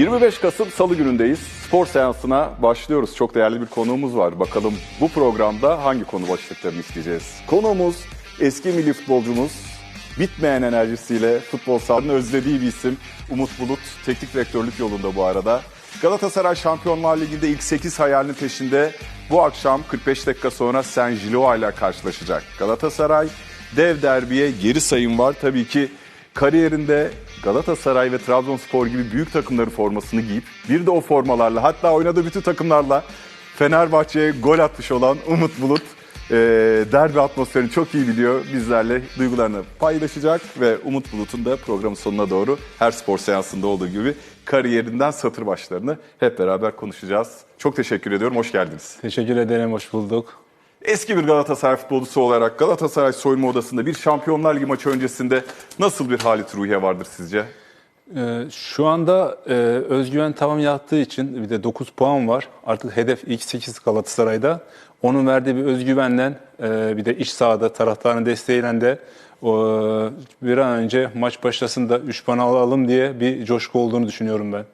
25 Kasım Salı günündeyiz. Spor seansına başlıyoruz. Çok değerli bir konuğumuz var. Bakalım bu programda hangi konu başlıklarını isteyeceğiz? Konuğumuz eski milli futbolcumuz, bitmeyen enerjisiyle futbol sahanını özlediği bir isim Umut Bulut. Teknik direktörlük yolunda bu arada. Galatasaray Şampiyonlar Ligi'nde ilk 8 hayalinin peşinde bu akşam 45 dakika sonra Saint Gilloa ile karşılaşacak. Galatasaray dev derbiye geri sayım var. Tabii ki kariyerinde Galatasaray ve Trabzonspor gibi büyük takımların formasını giyip bir de o formalarla hatta oynadığı bütün takımlarla Fenerbahçe'ye gol atmış olan Umut Bulut e, derbi atmosferini çok iyi biliyor. Bizlerle duygularını paylaşacak ve Umut Bulut'un da programın sonuna doğru her spor seansında olduğu gibi kariyerinden satır başlarını hep beraber konuşacağız. Çok teşekkür ediyorum. Hoş geldiniz. Teşekkür ederim, hoş bulduk. Eski bir Galatasaray futbolcusu olarak Galatasaray soyunma odasında bir Şampiyonlar Ligi maçı öncesinde nasıl bir halit ruhiye vardır sizce? Ee, şu anda e, özgüven tavan yattığı için bir de 9 puan var. Artık hedef ilk 8 Galatasaray'da. Onun verdiği bir özgüvenle e, bir de iç sahada taraftarın desteğiyle de o, bir an önce maç başlasın da 3 puan alalım diye bir coşku olduğunu düşünüyorum ben.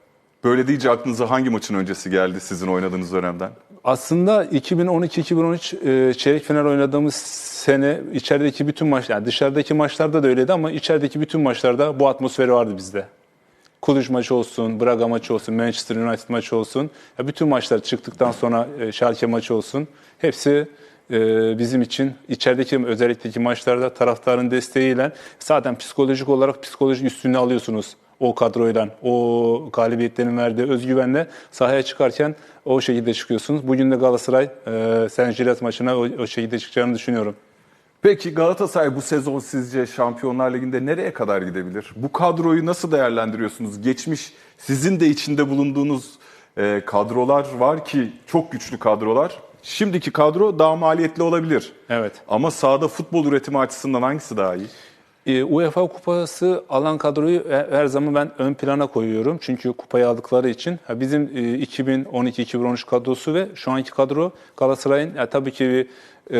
Böyle deyince aklınıza hangi maçın öncesi geldi sizin oynadığınız dönemden? Aslında 2012-2013 e, çeyrek final oynadığımız sene içerideki bütün maçlar, yani dışarıdaki maçlarda da öyleydi ama içerideki bütün maçlarda bu atmosferi vardı bizde. Kuluç maçı olsun, Braga maçı olsun, Manchester United maçı olsun. Ya bütün maçlar çıktıktan sonra e, Schalke maçı olsun. Hepsi e, bizim için içerideki özellikle maçlarda taraftarın desteğiyle zaten psikolojik olarak psikolojik üstünlüğü alıyorsunuz o kadroyla, o galibiyetlerin verdiği özgüvenle sahaya çıkarken o şekilde çıkıyorsunuz. Bugün de Galatasaray e, Gilles maçına o, o şekilde çıkacağını düşünüyorum. Peki Galatasaray bu sezon sizce Şampiyonlar Ligi'nde nereye kadar gidebilir? Bu kadroyu nasıl değerlendiriyorsunuz? Geçmiş sizin de içinde bulunduğunuz e, kadrolar var ki çok güçlü kadrolar. Şimdiki kadro daha maliyetli olabilir. Evet. Ama sahada futbol üretimi açısından hangisi daha iyi? E, UEFA Kupası alan kadroyu he- her zaman ben ön plana koyuyorum. Çünkü kupayı aldıkları için. Ha, bizim e, 2012-2013 kadrosu ve şu anki kadro Galatasaray'ın ya, tabii ki e,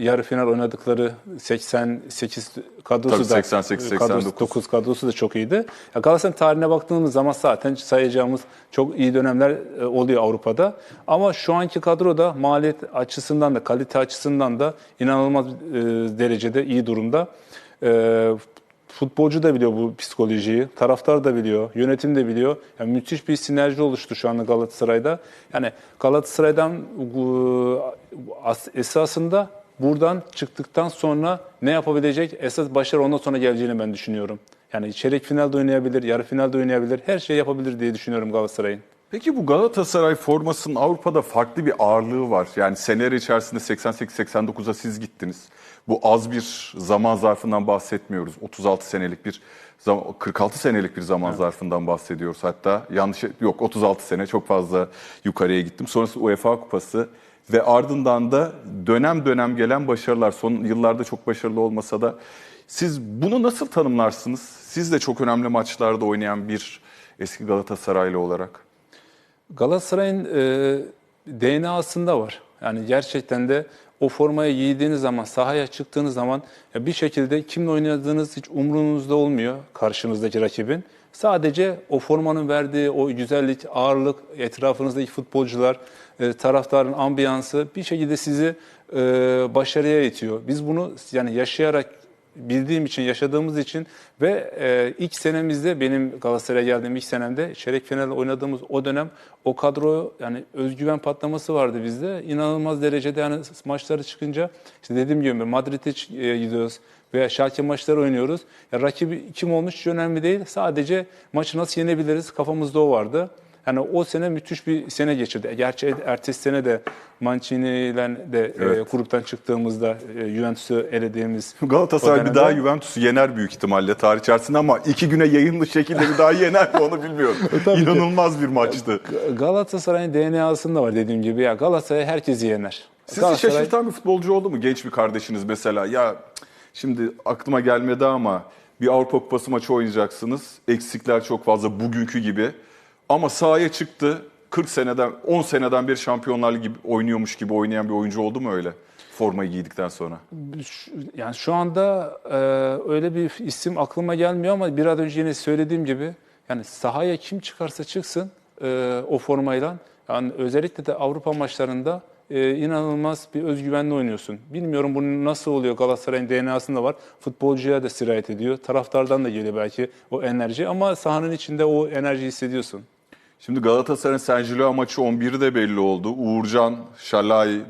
yarı final oynadıkları 88 kadrosu Tabii da 88, kadrosu, 89. 9 kadrosu da çok iyiydi. Ya, Galatasaray'ın tarihine baktığımız zaman zaten sayacağımız çok iyi dönemler e, oluyor Avrupa'da. Ama şu anki kadroda maliyet açısından da kalite açısından da inanılmaz e, derecede iyi durumda. E, futbolcu da biliyor bu psikolojiyi, taraftar da biliyor, yönetim de biliyor. Yani müthiş bir sinerji oluştu şu anda Galatasaray'da. Yani Galatasaray'dan e, as- esasında buradan çıktıktan sonra ne yapabilecek esas başarı ondan sonra geleceğini ben düşünüyorum. Yani çeyrek finalde oynayabilir, yarı finalde oynayabilir, her şeyi yapabilir diye düşünüyorum Galatasaray'ın. Peki bu Galatasaray formasının Avrupa'da farklı bir ağırlığı var. Yani seneler içerisinde 88-89'a siz gittiniz. Bu az bir zaman zarfından bahsetmiyoruz. 36 senelik bir zaman, 46 senelik bir zaman zarfından bahsediyoruz hatta. Yanlış yok 36 sene çok fazla yukarıya gittim. Sonrası UEFA Kupası ve ardından da dönem dönem gelen başarılar. Son yıllarda çok başarılı olmasa da siz bunu nasıl tanımlarsınız? Siz de çok önemli maçlarda oynayan bir eski Galatasaraylı olarak. Galatasaray'ın e, DNA'sında var. Yani gerçekten de o formayı giydiğiniz zaman, sahaya çıktığınız zaman ya bir şekilde kimle oynadığınız hiç umrunuzda olmuyor karşınızdaki rakibin. Sadece o formanın verdiği o güzellik, ağırlık, etrafınızdaki futbolcular, e, taraftarın ambiyansı bir şekilde sizi e, başarıya itiyor. Biz bunu yani yaşayarak bildiğim için, yaşadığımız için ve e, ilk senemizde benim Galatasaray'a geldiğim ilk senemde çeyrek final oynadığımız o dönem o kadro yani özgüven patlaması vardı bizde. İnanılmaz derecede yani maçları çıkınca işte dediğim gibi Madrid'e e, gidiyoruz veya Schalke maçları oynuyoruz. Ya rakibi kim olmuş hiç önemli değil. Sadece maçı nasıl yenebiliriz kafamızda o vardı. Yani o sene müthiş bir sene geçirdi. Gerçi ertesi sene de Mancini ile de e, Evet. gruptan çıktığımızda e, Juventus'u elediğimiz Galatasaray bir daha Juventus'u yener büyük ihtimalle tarih içerisinde ama iki güne yayınlı şekilde bir daha yener mi onu bilmiyorum. Ki. İnanılmaz bir maçtı. Galatasaray'ın DNA'sında var dediğim gibi ya Galatasaray herkesi yener. Sizi Galatasaray- şaşırtan bir futbolcu oldu mu? Genç bir kardeşiniz mesela. Ya şimdi aklıma gelmedi ama bir Avrupa Kupası maçı oynayacaksınız. Eksikler çok fazla bugünkü gibi. Ama sahaya çıktı. 40 seneden, 10 seneden bir Şampiyonlar Ligi oynuyormuş gibi oynayan bir oyuncu oldu mu öyle? Formayı giydikten sonra. Yani şu anda e, öyle bir isim aklıma gelmiyor ama biraz önce yine söylediğim gibi Yani sahaya kim çıkarsa çıksın e, o formayla yani özellikle de Avrupa maçlarında e, inanılmaz bir özgüvenle oynuyorsun. Bilmiyorum bunun nasıl oluyor Galatasaray'ın DNA'sında var. Futbolcuya da sirayet ediyor. Taraftardan da geliyor belki o enerji ama sahanın içinde o enerjiyi hissediyorsun. Şimdi Galatasaray'ın San Gilo maçı 11'i de belli oldu. Uğurcan, Şalay,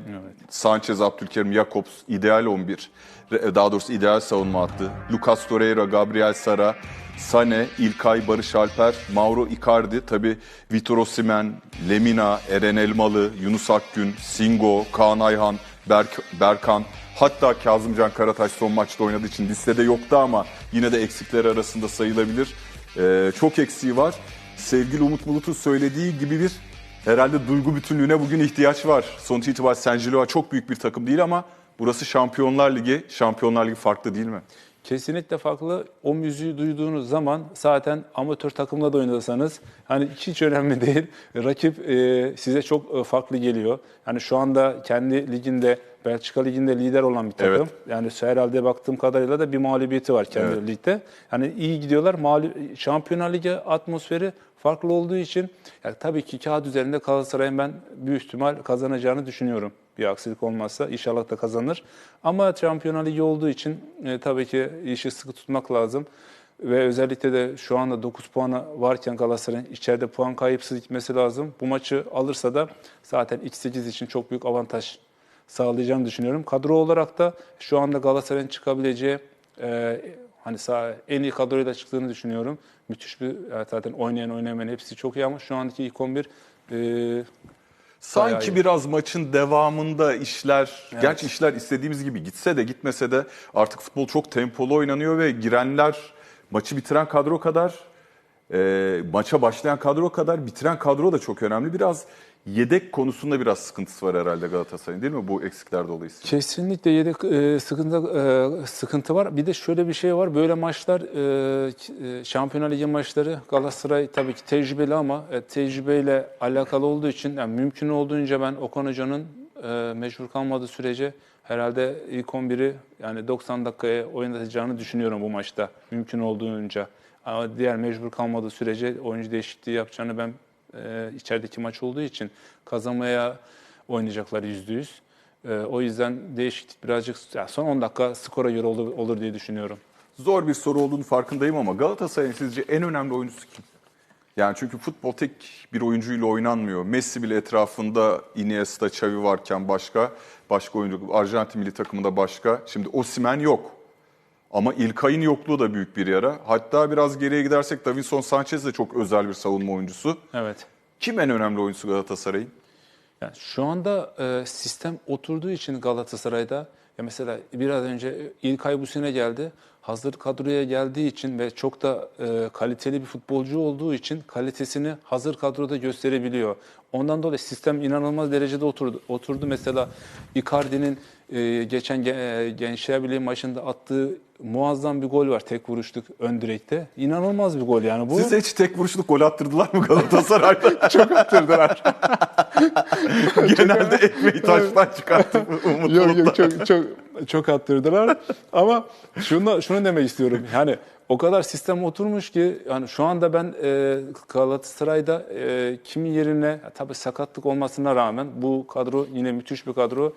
Sanchez, Abdülkerim, Jakobs ideal 11. Re- Daha doğrusu ideal savunma hattı. Lucas Torreira, Gabriel Sara, Sane, İlkay, Barış Alper, Mauro Icardi, tabi Vitor Osimhen, Lemina, Eren Elmalı, Yunus Akgün, Singo, Kaan Ayhan, Berk, Berkan, hatta Kazımcan Karataş son maçta oynadığı için listede yoktu ama yine de eksikler arasında sayılabilir. Ee, çok eksiği var. Sevgili Umut Bulut'un söylediği gibi bir herhalde duygu bütünlüğüne bugün ihtiyaç var. Sonuç itibariyle San Gilloa çok büyük bir takım değil ama burası Şampiyonlar Ligi. Şampiyonlar Ligi farklı değil mi? Kesinlikle farklı. O müziği duyduğunuz zaman zaten amatör takımla da oynasanız hani hiç önemli değil. Rakip e, size çok e, farklı geliyor. Yani şu anda kendi liginde Belçika liginde lider olan bir takım. Evet. Yani herhalde baktığım kadarıyla da bir mağlubiyeti var kendi Evet. ligde. Yani iyi gidiyorlar. Mağlu- Şampiyonlar Ligi atmosferi farklı olduğu için yani tabii ki kağıt üzerinde Galatasaray'ın ben büyük ihtimal kazanacağını düşünüyorum. Bir aksilik olmazsa inşallah da kazanır. Ama Şampiyonlar Ligi olduğu için e, tabii ki işi sıkı tutmak lazım. Ve özellikle de şu anda 9 puanı varken Galatasaray'ın içeride puan kayıpsız gitmesi lazım. Bu maçı alırsa da zaten X8 için çok büyük avantaj sağlayacağını düşünüyorum. Kadro olarak da şu anda Galatasaray'ın çıkabileceği e, hani sağ, en iyi kadroyla çıktığını düşünüyorum. Müthiş bir yani zaten oynayan oynamayan hepsi çok iyi ama şu andaki ilk 11 e, Sanki Bayağı biraz maçın devamında işler, gerçi işler istediğimiz gibi gitse de gitmese de artık futbol çok tempolu oynanıyor ve girenler maçı bitiren kadro kadar, e, maça başlayan kadro kadar bitiren kadro da çok önemli. Biraz yedek konusunda biraz sıkıntısı var herhalde Galatasaray'ın değil mi bu eksikler dolayısıyla? Kesinlikle yedek e, sıkıntı e, sıkıntı var. Bir de şöyle bir şey var. Böyle maçlar e, e, Şampiyonlar Ligi maçları Galatasaray tabii ki tecrübeli ama e, tecrübeyle alakalı olduğu için yani mümkün olduğunca ben Okan Hoca'nın e, mecbur kalmadığı sürece herhalde ilk 11'i yani 90 dakikaya oynatacağını düşünüyorum bu maçta mümkün olduğunca. Ama diğer mecbur kalmadığı sürece oyuncu değişikliği yapacağını ben e, içerideki maç olduğu için kazanmaya oynayacaklar yüzde yüz. E, o yüzden değişiklik birazcık son 10 dakika skora göre olur, olur diye düşünüyorum. Zor bir soru olduğunu farkındayım ama Galatasaray'ın sizce en önemli oyuncusu kim? Yani çünkü futbol tek bir oyuncuyla oynanmıyor. Messi bile etrafında Iniesta, Xavi varken başka, başka oyuncu. Arjantin milli takımında başka. Şimdi Osimhen yok. Ama İlkay'ın yokluğu da büyük bir yara. Hatta biraz geriye gidersek Davinson Sanchez de çok özel bir savunma oyuncusu. Evet. Kim en önemli oyuncusu Galatasaray'ın? Yani şu anda e, sistem oturduğu için Galatasaray'da ya mesela biraz önce İlkay bu sene geldi. Hazır kadroya geldiği için ve çok da e, kaliteli bir futbolcu olduğu için kalitesini hazır kadroda gösterebiliyor. Ondan dolayı sistem inanılmaz derecede oturdu. Oturdu mesela Icardi'nin e, geçen ge- e, Gençler Birliği maçında attığı muazzam bir gol var tek vuruşluk ön direkte. İnanılmaz bir gol yani bu. Size hiç tek vuruşluk gol attırdılar mı Galatasaray'da? çok attırdılar. Genelde ekmeği taştan çıkartıp umut yok yok çok çok çok attırdılar. Ama şunu şunu demek istiyorum. Yani o kadar sistem oturmuş ki yani şu anda ben e, Galatasaray'da e, kimin yerine tabii sakatlık olmasına rağmen bu kadro yine müthiş bir kadro.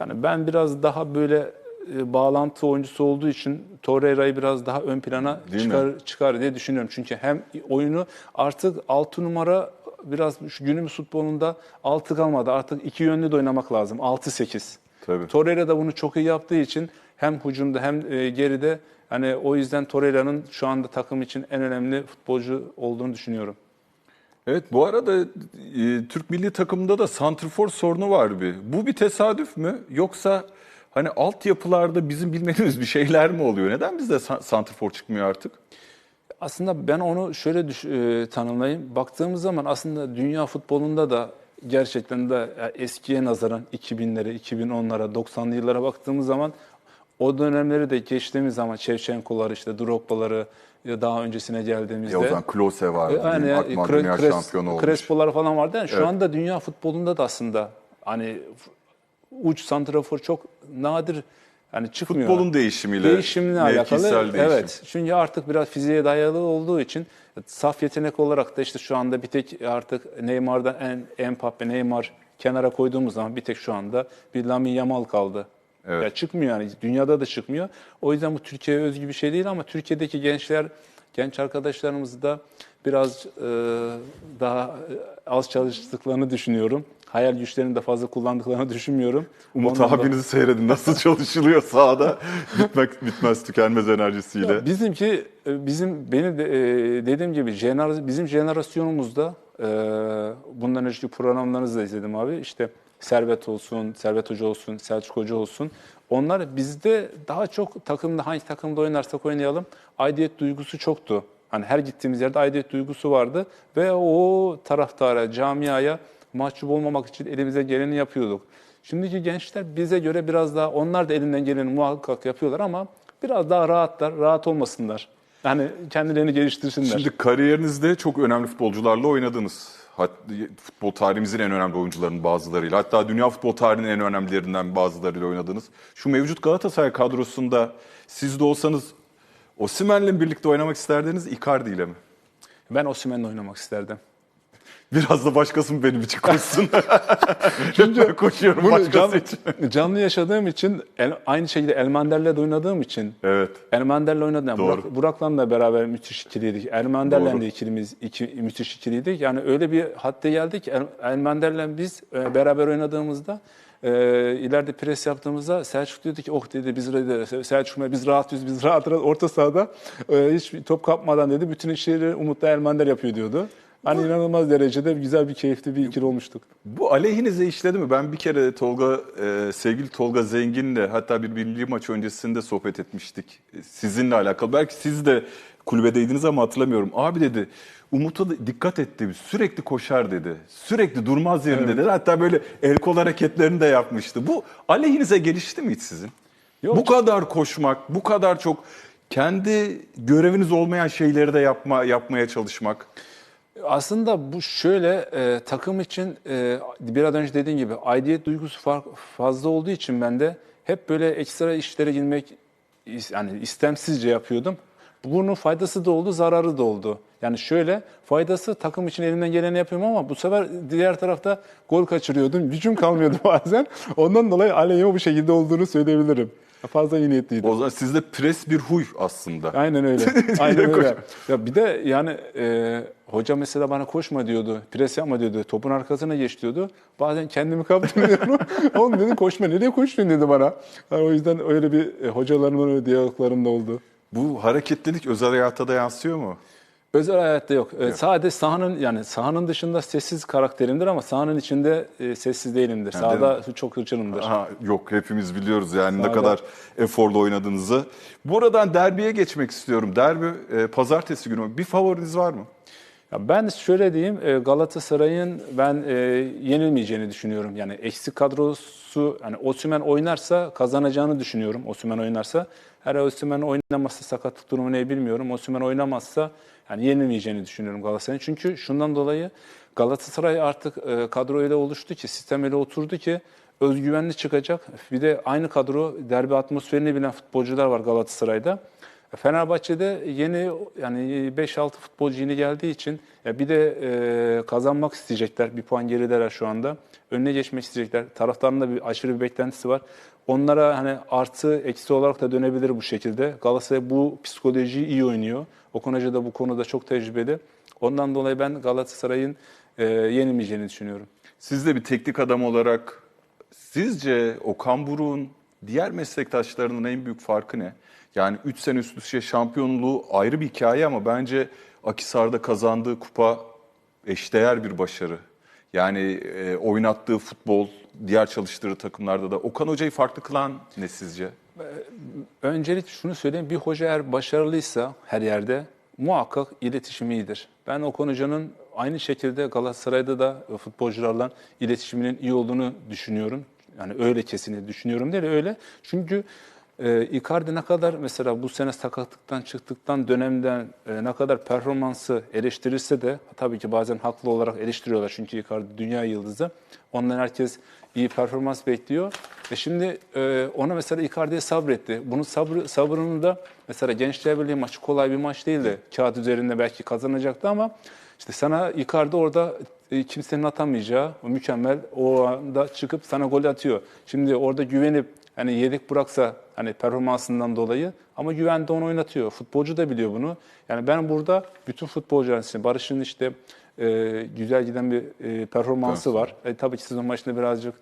Yani ben biraz daha böyle e, bağlantı oyuncusu olduğu için Torreira'yı biraz daha ön plana Değil mi? çıkar çıkar diye düşünüyorum. Çünkü hem oyunu artık 6 numara biraz şu günümüz futbolunda 6 kalmadı. Artık iki yönlü de oynamak lazım. 6-8. Tabii. Torreira da bunu çok iyi yaptığı için hem hücumda hem e, geride hani o yüzden Torreira'nın şu anda takım için en önemli futbolcu olduğunu düşünüyorum. Evet bu arada e, Türk milli takımında da santrfor sorunu var bir. Bu bir tesadüf mü yoksa hani altyapılarda bizim bilmediğimiz bir şeyler mi oluyor? Neden bizde san- santrfor çıkmıyor artık? Aslında ben onu şöyle düş- e, tanımlayayım. Baktığımız zaman aslında dünya futbolunda da gerçekten de ya eskiye nazaran 2000'lere, 2010'lara, 90'lı yıllara baktığımız zaman o dönemleri de geçtiğimiz zaman Şevçenko'ları, işte Drogba'ları ya daha öncesine geldiğimizde Ya o zaman Klose var. E, Aynen ya, Akman Kre- dünya Kres- şampiyonu olmuş. Crespo'lar falan vardı. Yani şu Evet. anda dünya futbolunda da aslında hani uç santrafor çok nadir Yani çıkmıyor. Futbolun değişimiyle, değişimle alakalı. değişim. Evet. Çünkü artık biraz fiziğe dayalı olduğu için saf yetenek olarak da işte şu anda bir tek artık Neymar'dan en Mbappe, Neymar kenara koyduğumuz zaman bir tek şu anda bir Lamine Yamal kaldı. Evet. Ya çıkmıyor yani dünyada da çıkmıyor. O yüzden bu Türkiye'ye özgü bir şey değil ama Türkiye'deki gençler, genç arkadaşlarımız da biraz e, daha e, az çalıştıklarını düşünüyorum. Hayal güçlerini de fazla kullandıklarını düşünmüyorum. Umut Ondan da- abinizi seyredin nasıl çalışılıyor sahada bitmek bitmez tükenmez enerjisiyle. Ya bizimki e, bizim benim de, e, dediğim gibi jener, bizim jenerasyonumuzda e, bundan önceki programlarınızı da izledim abi. İşte Servet olsun, Servet Hoca olsun, Selçuk Hoca olsun. Onlar bizde daha çok takımda hangi takımda oynarsak oynayalım aidiyet duygusu çoktu. Hani her gittiğimiz yerde aidiyet duygusu vardı ve o taraftara, camiaya mahcup olmamak için elimize geleni yapıyorduk. Şimdiki gençler bize göre biraz daha onlar da elinden geleni muhakkak yapıyorlar ama biraz daha rahatlar, rahat olmasınlar. Yani kendilerini geliştirsinler. Şimdi kariyerinizde çok önemli futbolcularla oynadınız. Hat- Futbol tarihimizin en önemli oyuncularının bazılarıyla. Hatta dünya futbol tarihinin en önemlilerinden bazılarıyla oynadınız. Şu mevcut Galatasaray kadrosunda siz de olsanız Osimhen'le birlikte oynamak isterdiniz Icardi ile mi? ben Osimhen'le oynamak isterdim. Biraz da başkası mı benim için koşsun? Çünkü koşuyorum Bunu başkası can- için. canlı yaşadığım için, el- aynı şekilde Elmander'le de oynadığım için Evet. Elmander'le oynadım. Yani. Burak, Burak'la da beraber müthiş ikiliydik. Elmander'le de ikilimiz iki, müthiş ikiliydik. Yani öyle bir hadde geldik ki El- Elmander'le biz e, beraber oynadığımızda e, ileride pres yaptığımızda Selçuk diyordu ki oh dedi biz dedi, Selçuk biz rahatız biz rahat rahat orta sahada e, hiç top kapmadan dedi bütün işleri Umut'la Elmander yapıyor diyordu. Hani inanılmaz derecede güzel bir keyifli bir ikili olmuştuk. Bu aleyhinize işledi mi? Ben bir kere Tolga, e, sevgili Tolga Zengin'le hatta bir milli maç öncesinde sohbet etmiştik. E, Sizinle alakalı. Belki siz de kulübedeydiniz ama hatırlamıyorum. Abi dedi Umut'a da dikkat etti. Sürekli koşar dedi. Sürekli durmaz yerinde dedi. Hatta böyle el kol hareketlerini de yapmıştı. Bu aleyhinize gelişti mi hiç sizin? Yok. Bu kadar koşmak, bu kadar çok kendi göreviniz olmayan şeyleri de yapma yapmaya çalışmak. Aslında bu şöyle e, takım için e, biraz önce dediğim gibi aidiyet duygusu fark, fazla olduğu için ben de hep böyle ekstra işlere girmek yani istemsizce yapıyordum. Bunun faydası da oldu, zararı da oldu. Yani şöyle faydası takım için elimden geleni yapıyorum ama bu sefer diğer tarafta gol kaçırıyordum. Gücüm kalmıyordu bazen. Ondan dolayı aleyhime bu şekilde olduğunu söyleyebilirim. Fazla iyi niyetliydim. O zaman sizde pres bir huy aslında. Aynen öyle. Aynen öyle. Ya bir de yani e, hoca mesela bana koşma diyordu, pres yapma diyordu, topun arkasına geç diyordu. Bazen kendimi kaptırıyorum. Oğlum dedi koşma, nereye koştun dedi bana. Yani o yüzden öyle bir e, hocalarımın öyle diyaloglarım da oldu. Bu hareketlilik özel hayata da yansıyor mu? Özel hayatta yok. E, sadece sahanın yani sahanın dışında sessiz karakterimdir ama sahanın içinde e, sessiz değilimdir. Ha, Sahada çok hırçınımdır. Aha, yok hepimiz biliyoruz yani ne Sağda. kadar eforlu oynadığınızı. Buradan derbiye geçmek istiyorum. Derbi e, pazartesi günü. Bir favoriniz var mı? Ya ben şöyle diyeyim, e, Galatasaray'ın ben e, yenilmeyeceğini düşünüyorum. Yani eksik kadrosu, yani Osimhen oynarsa kazanacağını düşünüyorum. Osimhen oynarsa. Her Osimhen oynamazsa sakatlık durumu ne bilmiyorum. Osimhen oynamazsa yani yenilmeyeceğini düşünüyorum Galatasaray'ın. Çünkü şundan dolayı Galatasaray artık e, kadro öyle oluştu ki, sistem öyle oturdu ki özgüvenli çıkacak. Bir de aynı kadro derbi atmosferini bilen futbolcular var Galatasaray'da. Fenerbahçe'de yeni yani 5-6 futbolcu yeni geldiği için ya bir de e, kazanmak isteyecekler. Bir puan gerideler şu anda. Önüne geçmek isteyecekler. Taraftarın da bir aşırı bir beklentisi var. Onlara hani artı eksi olarak da dönebilir bu şekilde. Galatasaray bu psikolojiyi iyi oynuyor. Okan Hoca da bu konuda çok tecrübeli. Ondan dolayı ben Galatasaray'ın e, yenilmeyeceğini düşünüyorum. Siz de bir teknik adam olarak sizce Okan Buruk'un diğer meslektaşlarının en büyük farkı ne? Yani 3 sene üst üste şampiyonluğu ayrı bir hikaye ama bence Akisar'da kazandığı kupa eşdeğer bir başarı. Yani e, oynattığı futbol, diğer çalıştırdığı takımlarda da. Okan Hoca'yı farklı kılan ne sizce? Öncelikle şunu söyleyeyim. Bir hoca eğer başarılıysa her yerde muhakkak iletişimi iyidir. Ben Okan Hoca'nın aynı şekilde Galatasaray'da da futbolcularla iletişiminin iyi olduğunu düşünüyorum. Yani öyle kesinlikle düşünüyorum değil öyle. Çünkü e, Icardi ne kadar mesela bu sene sakatlıktan çıktıktan dönemden e, ne kadar performansı eleştirilse de tabii ki bazen haklı olarak eleştiriyorlar çünkü Icardi dünya yıldızı. Ondan herkes iyi performans bekliyor. E şimdi e, ona mesela Icardi'ye sabretti. Bunun sabrı, sabrını da mesela Gençler Birliği maçı kolay bir maç değildi. Kağıt üzerinde belki kazanacaktı ama işte sana Icardi orada e, kimsenin atamayacağı o mükemmel o anda çıkıp sana gol atıyor. Şimdi orada güvenip hani yedek bıraksa hani performansından dolayı ama güvende onu oynatıyor. Futbolcu da biliyor bunu. Yani ben burada bütün futbolcuların için Barış'ın işte e, güzel giden bir e, performansı var. E, tabii ki sezon başında birazcık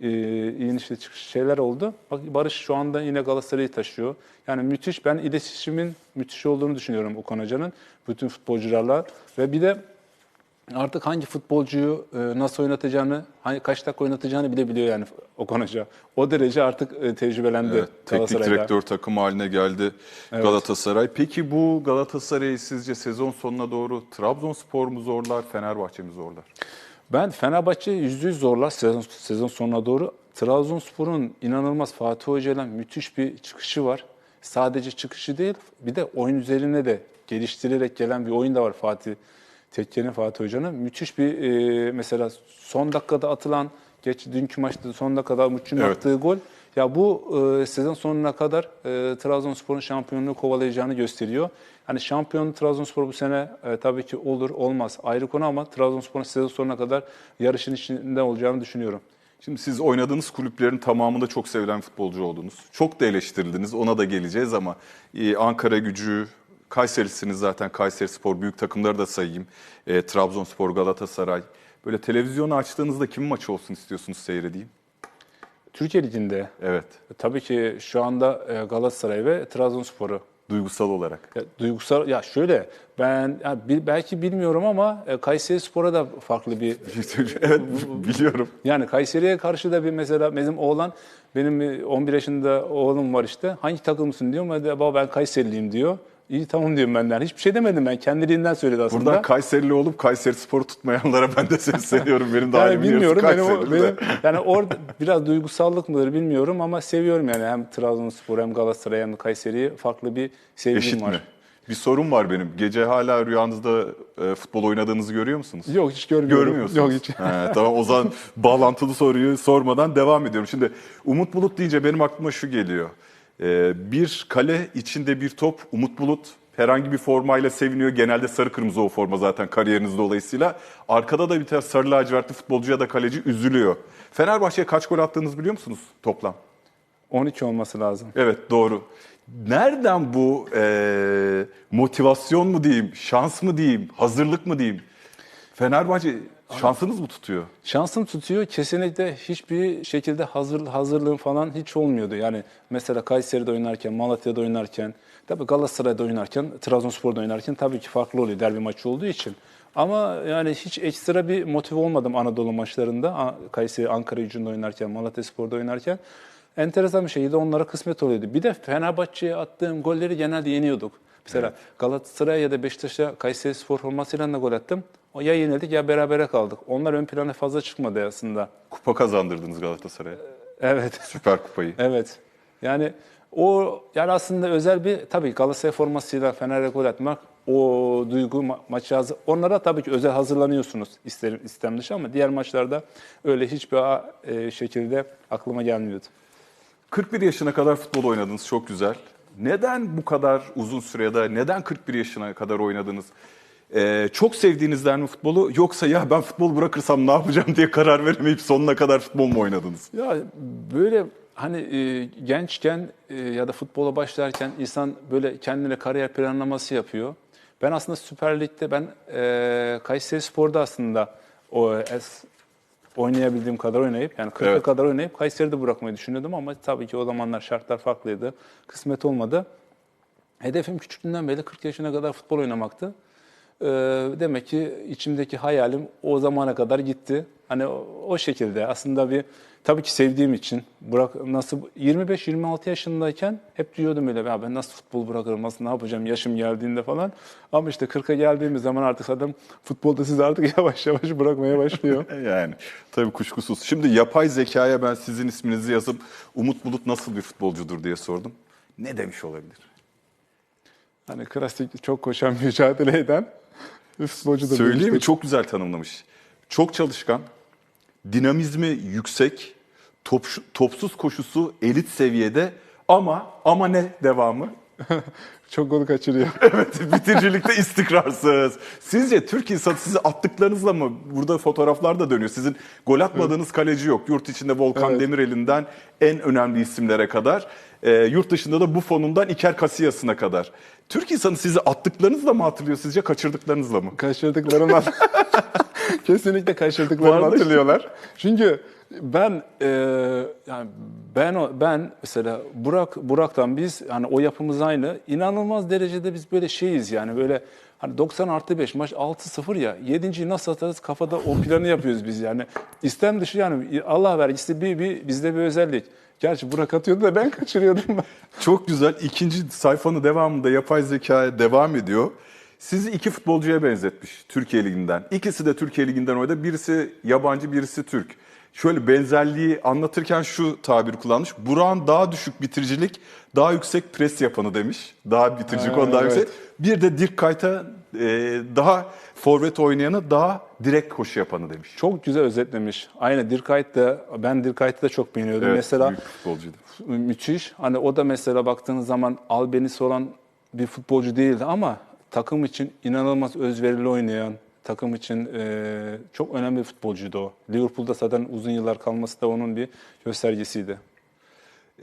e, inişli çıkış şeyler oldu. Bak Barış şu anda yine Galatasaray'ı taşıyor. Yani müthiş. Ben iletişimin müthiş olduğunu düşünüyorum Okan Hoca'nın bütün futbolcularla ve bir de artık hangi futbolcuyu e, nasıl oynatacağını, hangi kaç dakika oynatacağını bile biliyor yani Okan Hoca. O derece artık e, tecrübelendi Evet, teknik direktör takım haline geldi Galatasaray. Peki bu Galatasaray'ı sizce sezon sonuna doğru Trabzonspor mu zorlar, Fenerbahçe mi zorlar? Ben Fenerbahçe yüzde yüz zorlar sezon, sezon sonuna doğru. Trabzonspor'un inanılmaz Fatih Hoca'yla müthiş bir çıkışı var. Sadece çıkışı değil, bir de oyun üzerine de geliştirerek gelen bir oyun da var Fatih Tekke'nin, Fatih Hoca'nın. Müthiş bir e, mesela son dakikada atılan, geç dünkü maçta son dakikada Muç'un Evet. attığı gol. Ya bu e, sezon sonuna kadar e, Trabzonspor'un şampiyonluğu kovalayacağını gösteriyor. Hani şampiyon Trabzonspor bu sene e, tabii ki olur olmaz ayrı konu ama Trabzonspor'un sezon sonuna kadar yarışın içinde olacağını düşünüyorum. Şimdi siz oynadığınız kulüplerin tamamında çok sevilen futbolcu oldunuz. Çok da eleştirildiniz, ona da geleceğiz ama e, Ankara gücü, Kayseri'siniz zaten Kayseri Spor, büyük takımları da sayayım. E, Trabzonspor, Galatasaray. Böyle televizyonu açtığınızda kim maçı olsun istiyorsunuz seyredeyim? Türkiye Ligi'nde Evet, e, tabii ki şu anda e, Galatasaray ve Trabzonspor'u duygusal olarak. Ya, duygusal ya şöyle ben ya, bil- belki bilmiyorum ama e, Kayseri Spor'a da farklı bir evet, biliyorum. Yani Kayseri'ye karşı da bir mesela benim oğlan benim bir 11 yaşında oğlum var işte. Hangi takımsın diyorum. Hadi baba ben Kayseriliyim diyor. İyi tamam diyorum benden. Hiçbir şey demedim ben. Kendiliğinden söyledi aslında. Buradan Kayserili olup Kayseri Sporu tutmayanlara ben de sesleniyorum. Benim de yani bilmiyorum. Benim, o- benim, yani orada biraz duygusallık mıdır bilmiyorum ama seviyorum yani. Hem Trabzonspor hem Galatasaray hem de Kayseri'yi farklı bir sevgim Eşit var. mi? Bir sorun var benim. Gece hala rüyanızda e, futbol oynadığınızı görüyor musunuz? Yok hiç görmüyorum. Görmüyorsunuz. Yok hiç. He, tamam o zaman bağlantılı soruyu sormadan devam ediyorum. Şimdi Umut Bulut deyince benim aklıma şu geliyor. Ee, bir kale içinde bir top Umut Bulut herhangi bir formayla seviniyor. Genelde sarı kırmızı o forma zaten kariyeriniz dolayısıyla. Arkada da bir tane sarı lacivertli futbolcu ya da kaleci üzülüyor. Fenerbahçe'ye kaç gol attığınızı biliyor musunuz toplam? 12 olması lazım. Evet doğru. Nereden bu e, motivasyon mu diyeyim, şans mı diyeyim, hazırlık mı diyeyim? Fenerbahçe şansınız mı tutuyor? Şansım tutuyor. Kesinlikle hiçbir şekilde hazır, hazırlığım falan hiç olmuyordu. Yani mesela Kayseri'de oynarken, Malatya'da oynarken, tabii Galatasaray'da oynarken, Trabzonspor'da oynarken tabii ki farklı oluyor derbi maçı olduğu için. Ama yani hiç ekstra bir motive olmadım Anadolu maçlarında. Kayseri, Ankara gücünde oynarken, Malatya Spor'da oynarken. Enteresan bir şeydi onlara kısmet oluyordu. Bir de Fenerbahçe'ye attığım golleri genelde yeniyorduk. Mesela Galatasaray ya da Beşiktaş'a Kayseri Spor formasıyla da gol attım. O ya yenildik ya berabere kaldık. Onlar ön plana fazla çıkmadı aslında. Kupa kazandırdınız Galatasaray'a. Evet, Süper kupayı. evet. Yani o yani aslında özel bir tabii Galatasaray formasıyla Fener'e gol atmak o duygu ma- maçı hazır. Onlara tabii ki özel hazırlanıyorsunuz isterim istem dışı ama diğer maçlarda öyle hiçbir e, şekilde aklıma gelmiyordu. 41 yaşına kadar futbol oynadınız çok güzel. Neden bu kadar uzun sürede, neden 41 yaşına kadar oynadınız? Ee, çok sevdiğinizden mi futbolu yoksa ya ben futbol bırakırsam ne yapacağım diye karar veremeyip sonuna kadar futbol mu oynadınız? Ya böyle hani e, gençken e, ya da futbola başlarken insan böyle kendine kariyer planlaması yapıyor. Ben aslında Süper Lig'de ben e, Kayseri Spor'da aslında o es, oynayabildiğim kadar oynayıp yani 40'a Evet. kadar oynayıp Kayseri'de bırakmayı düşünüyordum ama tabii ki o zamanlar şartlar farklıydı. Kısmet olmadı. Hedefim küçüklüğünden beri 40 yaşına kadar futbol oynamaktı. Ee, demek ki içimdeki hayalim o zamana kadar gitti. Hani o, o şekilde aslında bir tabii ki sevdiğim için bırak nasıl 25-26 yaşındayken hep diyordum öyle ya ben nasıl futbol bırakırım nasıl ne yapacağım yaşım geldiğinde falan. Ama işte 40'a geldiğimiz zaman artık adam futbolda sizi artık yavaş yavaş bırakmaya başlıyor. Yani tabii kuşkusuz. Şimdi yapay zekaya ben sizin isminizi yazıp Umut Bulut nasıl bir futbolcudur diye sordum. Ne demiş olabilir? hani klasik çok koşan mücadele eden futbolcu da Söyleyeyim mi? Çok güzel tanımlamış. Çok çalışkan, dinamizmi yüksek, top, topsuz koşusu elit seviyede ama ama ne devamı? Çok gol kaçırıyor. Evet, bitiricilikte istikrarsız. Sizce Türk insanı sizi attıklarınızla mı? Burada fotoğraflar da dönüyor. Sizin gol atmadığınız kaleci yok. Yurt içinde Volkan Evet. Demirel'inden en önemli isimlere kadar. e, yurt dışında da Buffon'undan Iker Casillas'ına kadar. Türk insanı sizi attıklarınızla mı hatırlıyor sizce, kaçırdıklarınızla mı? Kaçırdıklarından kesinlikle kaçırdıklarını hatırlıyorlar. Çünkü ben e, yani ben ben mesela Burak Burak'tan biz hani o yapımız aynı. İnanılmaz derecede biz böyle şeyiz yani böyle hani 90 artı 5 maç 6-0 ya 7.yi nasıl atarız kafada o planı yapıyoruz biz yani. İstem dışı yani Allah vergisi bir, bir bizde bir özellik. Gerçi Burak atıyordu da ben kaçırıyordum. Çok güzel. İkinci sayfanın devamında yapay zekaya devam ediyor. Sizi iki futbolcuya benzetmiş Türkiye Ligi'nden. İkisi de Türkiye Ligi'nden oynadı. Birisi yabancı, birisi Türk. Şöyle benzerliği anlatırken şu tabir kullanmış. Burak'ın daha düşük bitiricilik, daha yüksek pres yapanı demiş. Daha bitiricilik Ha, onu daha evet. yüksek. Bir de Dirk Kuyt'a daha forvet oynayanı, daha direkt koşu yapanı demiş. Çok güzel özetlemiş. Aynı Dirkayt da ben Dirkayt'ı da çok beğeniyordum. Evet, Mesela büyük futbolcuydu. müthiş. Hani o da mesela baktığınız zaman albenisi olan bir futbolcu değildi ama takım için inanılmaz özverili oynayan, takım için e, çok önemli bir futbolcuydu o. Liverpool'da zaten uzun yıllar kalması da onun bir göstergesiydi.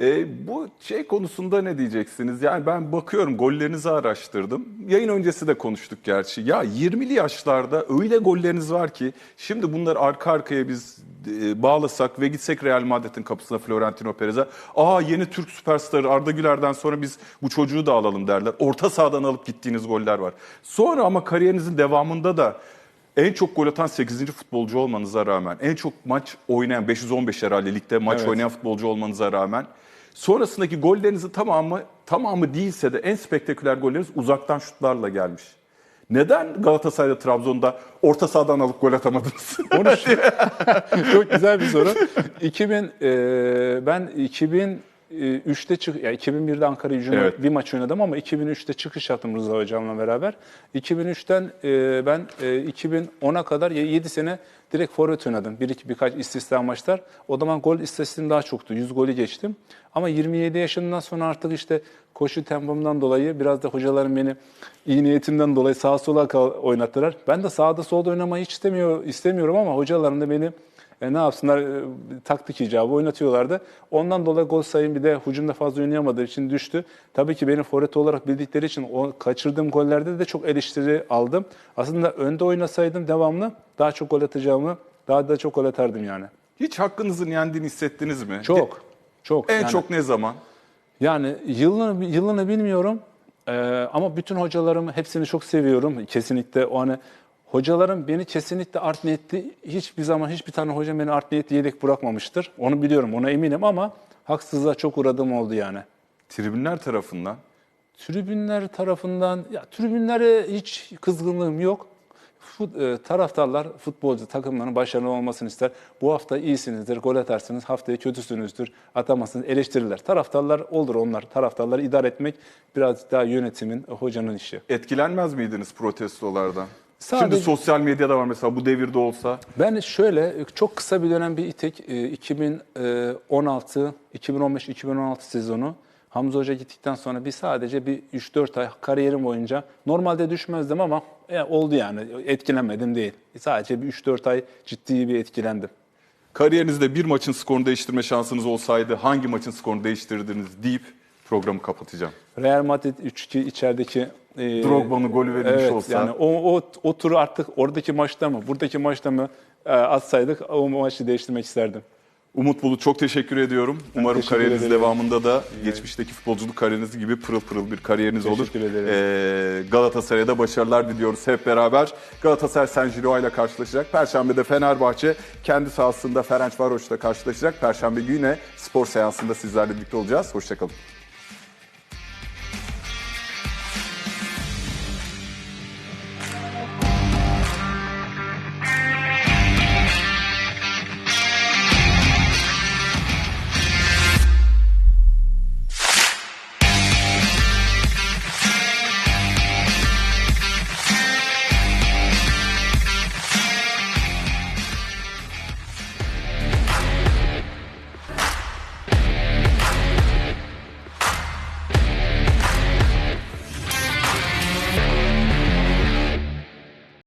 E, bu şey konusunda ne diyeceksiniz? Yani ben bakıyorum gollerinizi araştırdım. Yayın öncesi de konuştuk gerçi. Ya 20'li yaşlarda öyle golleriniz var ki şimdi bunları arka arkaya biz e, bağlasak ve gitsek Real Madrid'in kapısına Florentino Perez'e aa yeni Türk süperstarı Arda Güler'den sonra biz bu çocuğu da alalım derler. Orta sahadan alıp gittiğiniz goller var. Sonra ama kariyerinizin devamında da en çok gol atan 8. futbolcu olmanıza rağmen, en çok maç oynayan 515 herhalde ligde maç Evet. oynayan futbolcu olmanıza rağmen sonrasındaki gollerinizin tamamı tamamı değilse de en spektaküler golleriniz uzaktan şutlarla gelmiş. Neden Galatasaray'da Trabzon'da orta sahadan alıp gol atamadınız? Onu çok güzel bir soru. 2000 e, ben 2003'te çık ya 2001'de Ankara Gücü'ne Evet. bir maç oynadım ama 2003'te çıkış yaptım Rıza hocamla beraber. 2003'ten e, ben e, 2010'a kadar 7 sene direkt forvet oynadım. Bir iki birkaç istisna maçlar. O zaman gol istatistiğim daha çoktu. 100 golü geçtim. Ama 27 yaşından sonra artık işte koşu tempomdan dolayı biraz da hocalarım beni iyi niyetimden dolayı sağa sola oynattılar. Ben de sağda solda oynamayı hiç istemiyor istemiyorum ama hocalarım da beni e, ne yapsınlar e, taktik icabı oynatıyorlardı. Ondan dolayı gol sayım bir de hücumda fazla oynayamadığı için düştü. Tabii ki beni forvet olarak bildikleri için o kaçırdığım gollerde de çok eleştiri aldım. Aslında önde oynasaydım devamlı daha çok gol atacağımı, daha da çok gol atardım yani. Hiç hakkınızın yendiğini hissettiniz mi? Çok. Çok. En yani, çok ne zaman? Yani yılını, yılını bilmiyorum Ee, ama bütün hocalarımı hepsini çok seviyorum. Kesinlikle o hani hocalarım beni kesinlikle art niyetli hiçbir zaman hiçbir tane hocam beni art niyetli yedek bırakmamıştır. Onu biliyorum, ona eminim ama haksızlığa çok uğradığım oldu yani. Tribünler tarafından. Tribünler tarafından, ya tribünlere hiç kızgınlığım yok. Fut, e, taraftarlar futbolcu takımların başarılı olmasını ister. Bu hafta iyisinizdir, gol atarsınız, haftaya kötüsünüzdür, atamazsınız, eleştirirler. Taraftarlar olur onlar. Taraftarları idare etmek biraz daha yönetimin, hocanın işi. Etkilenmez miydiniz protestolardan? Sadece- Şimdi sosyal medyada var mesela bu devirde olsa. Ben şöyle çok kısa bir dönem bir tek e, 2016, 2015-2016 sezonu Hamza Hoca gittikten sonra bir sadece bir 3-4 ay kariyerim boyunca normalde düşmezdim ama e, oldu yani etkilenmedim değil. Sadece bir 3-4 ay ciddi bir etkilendim. Kariyerinizde bir maçın skorunu değiştirme şansınız olsaydı hangi maçın skorunu değiştirirdiniz deyip programı kapatacağım. Real Madrid 3-2 içerideki e, Drogba'nın golü verilmiş evet, olsa. Yani o, o, o turu artık oradaki maçta mı, buradaki maçta mı e, atsaydık o maçı değiştirmek isterdim. Umut Bulut çok teşekkür ediyorum. Umarım teşekkür kariyeriniz ederim. devamında da geçmişteki futbolculuk kariyeriniz gibi pırıl pırıl bir kariyeriniz olur. Teşekkür ederim. Ee, Galatasaray'a da başarılar diliyoruz hep beraber. Galatasaray San Giro ile karşılaşacak. Perşembe'de Fenerbahçe kendi sahasında Ferencvaros'la karşılaşacak. Perşembe günü yine spor seansında sizlerle birlikte olacağız. Hoşçakalın.